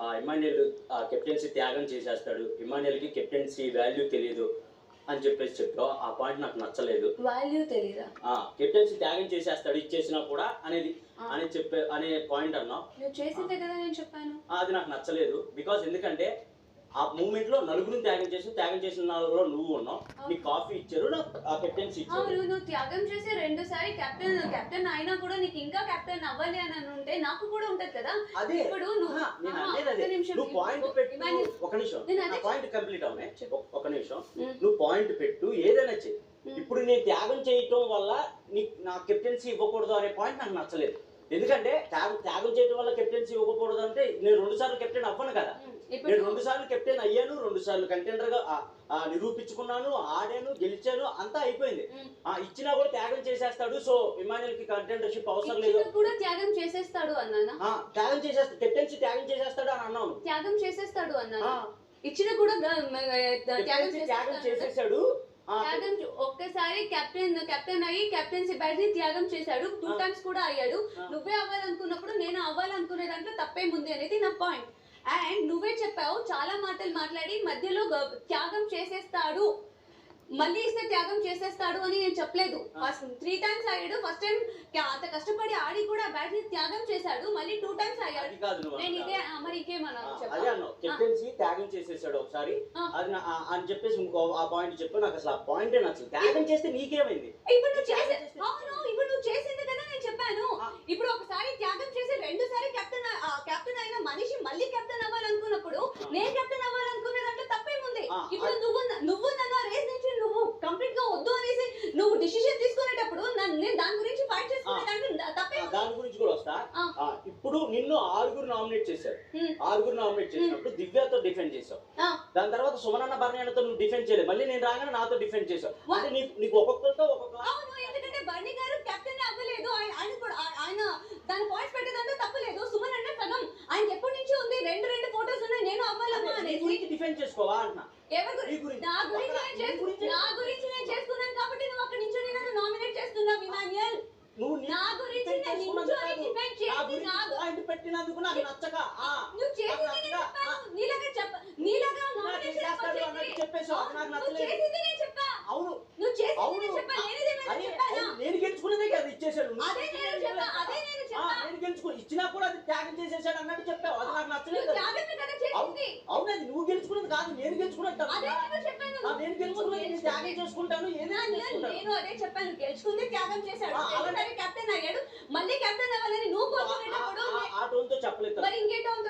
Point Emmanuel captaincy త్యాగం చేసేస్తాడు. ఇమాన్యుల్కి captaincy value తెలియదు అని చెప్పేసి చెప్పావు ఆ పాయింట్ నాకు నచ్చలేదు. వాల్యూ తెలీదా? ఆ కెప్టెన్సీ త్యాగం చేసేస్తాడు. ఇచ్చేసినా కూడా అనేది ఆ. అని చెప్పే అనే పాయింట్ అన్నావు. నువ్వు చేసిందే కదా నేను చెప్పాను. ఆ, అది నాకు నచ్చలేదు. బికాజ్ ఎందుకంటే ఆ మూమెంట్లో నలుగురిని త్యాగం చేసి త్యాగం చేసిన నలుగురు నువ్వు ఉన్నావు. నీకు కాఫీ ఇచ్చారు నాకు ఆ కెప్టెన్సీ ఇచ్చారు. అవును నువ్వు త్యాగం చేసి రెండు సారి కెప్టెన్ కెప్టెన్ అయినా కూడా నీకు ఇంకా కెప్టెన్ అవ్వాలి అని ఉంటే నాకు కూడా ఉంటది కదా. అదే. ఇప్పుడు నువ్వు పాయింట్ పెట్టు. ఒక నిమిషం. నేను నా పాయింట్ కంప్లీట్ అవునే. ఒక- నిమిషం. నువ్వు పాయింట్ పెట్టు ఏదైనా చెయ్యి. ఇప్పుడు నేను త్యాగం చేయటం వల్ల నీకు నా కెప్టెన్సీ ఇవ్వకూడదు అనే పాయింట్ నాకు నచ్చలేదు. ఎందుకంటే త్యాగం త్యాగం చేయడం వల్ల కెప్టెన్సీ ఇవ్వకూడదు అంటే నేను రెండు సార్లు కెప్టెన్ అవ్వను కదా. నేను ఇప్పుడు రెండు సార్లు కెప్టెన్ అయ్యాను రెండు సార్లు కంటెండర్గా నిరూపించుకున్నాను ఆడాను గెలిచాను అంతా అయిపోయింది. ఆ ఇచ్చినా కూడా త్యాగం చేసేస్తాడు సో ఇమాన్యుల్కి కంటెండర్షిప్ అవసరం లేదు. కూడా త్యాగం చేసేస్తాడు అన్నానా? ఆ, త్యాగం చేసేస్తాడు కెప్టెన్సీ త్యాగం చేసేస్తాడు అని అన్నాను. త్యాగం చేసేస్తాడు అన్నానా? ఆ, ఇచ్చిన కూడా త్యాగం చేసేసాడు. త్యాగం ఒక్కసారి కెప్టెన్ కెప్టెన్ అయ్యి కెప్టెన్సీ బ్యాట్ని త్యాగం చేశాడు. టూ. టైమ్స్ కూడా అయ్యాడు. నువ్వే అవ్వాలనుకున్నప్పుడు నేను అవ్వాలనుకునే దాంట్లో తప్పేముంది అనేది నా పాయింట్ అండ్ నువ్వే చెప్పావు చాలా మాటలు మాట్లాడి మధ్యలో త్యాగం చేసేస్తాడు. మళ్ళీ ఇస్తే త్యాగం చేసేస్తాడు అని నేను చెప్పలేదు. ఫస్ట్ త్రీ టైమ్స్ అయ్యాడు ఫస్ట్ టైం అంత కష్టపడి ఆడి కూడా బ్యాట్ని త్యాగం చేశాడు. మళ్ళీ టూ టైమ్స్ అయ్యాడు నేను ఇదే మరి ఇంకేమన్నా కెప్టెన్సీ త్యాగం చేసేసాడు ఒకసారి. అది అని చెప్పేసి ఇంకో ఆ పాయింట్ చెప్పు. నాకు అసలు ఆ పాయింటే నచ్చలేదు. త్యాగం చేస్తే నీకేమైంది? ఇప్పుడు నువ్వు చేసే అవును ఇప్పుడు నువ్వు చేసింది కదా నేను చెప్పాను ఆ. ఇప్పుడు ఒకసారి త్యాగం చేసి రెండు సారి కెప్టెన్ కెప్టెన్ అయిన మనిషి మళ్ళీ కెప్టెన్ అవ్వాలనుకున్నప్పుడు నేను కెప్టెన్ అవ్వాలనుకునే దాంట్లో తప్పేముంది ఆ, ఇప్పుడు ఆ. నువ్వు నువ్వు నన్ను ఆ రేస్ నుంచి నువ్వు కంప్లీట్గా వద్దు అనేసి నువ్వు డిసిషన్ తీసుకునేటప్పుడు నన్ను నేను దాని గురించి ఫైట్ చేసుకునే ఆ. దాంట్లో ఆ, తప్పేముంది దాని గురించి కూడా వస్తా ఆ. ఆ, ఇప్పుడు నిన్ను ఆరుగురు నామినేట్ చేశారు. ఆరుగురు నామినేట్ చేసినప్పుడు దివ్యతో డిఫెండ్ చేసావు దాని తర్వాత సుమనన్న భరణ్యతో నువ్వు డిఫెండ్ చేయలేదు. మళ్ళీ నేను రాగానే నాతో డిఫెండ్ చేసావు అంటే నీకు నీకు ఒక్కొక్కరితో ఒక్కొక్క ఎందుకంటే బర్నీ గారు కెప్టెన్ అవ్వలేదు. ఆయన దాని పాయింట్స్ పెట్టేదంటే తప్పలేదు. సుమన్ అంటే సగం. ఆయన ఎప్పటి నుంచి ఉంది. రెండు రెండు ఫోటోస్ ఉన్నాయి. నేను అవ్వాలమ్మా నీ అనేసి. గురించి డిఫెండ్ చేసుకోవా అంటున్నా? ఎవరి నీ గురించి. నా గురించి నీ గురించి. నేను చేసుకున్నాను కాబట్టి నువ్వు అక్కడి నుంచి నన్ను నామినేట్ చేస్తున్నావు ఇమాన్యుయల్. నువ్వు నీ- నా గురించి నేను గురించి నా గు- పాయింట్ పెట్టినందుకు నాకు నచ్చక. చెప్పేసావు, నాకు నచ్చలేదు. అవును. అవును. నేను గెలుచుకున్నదే కదా ఇచ్చేసాడు నేను గెలుచుకుని ఇచ్చినా కూడా అది త్యాగం చేసేసాడు అన్నట్టు చెప్పావు. అది నాకు నచ్చలేదు అవును. అది నువ్వు గెలుచుకున్నది కాదు. నేను గెలుచుకున్నట్టు నేను గెలుచుకున్నది నేను త్యాగం చేసుకుంటాను. నేను అదే చెప్పాను. గెలుచుకుంది త్యాగం చేశాడు. కెప్టెన్ అయ్యాడు. మళ్ళీ కెప్టెన్ అవ్వాలని నువ్వు కోరుకునేటప్పుడు ఆ- ఆ టోన్తో చెప్పలేదు మరి ఇంకేంటో ఉందో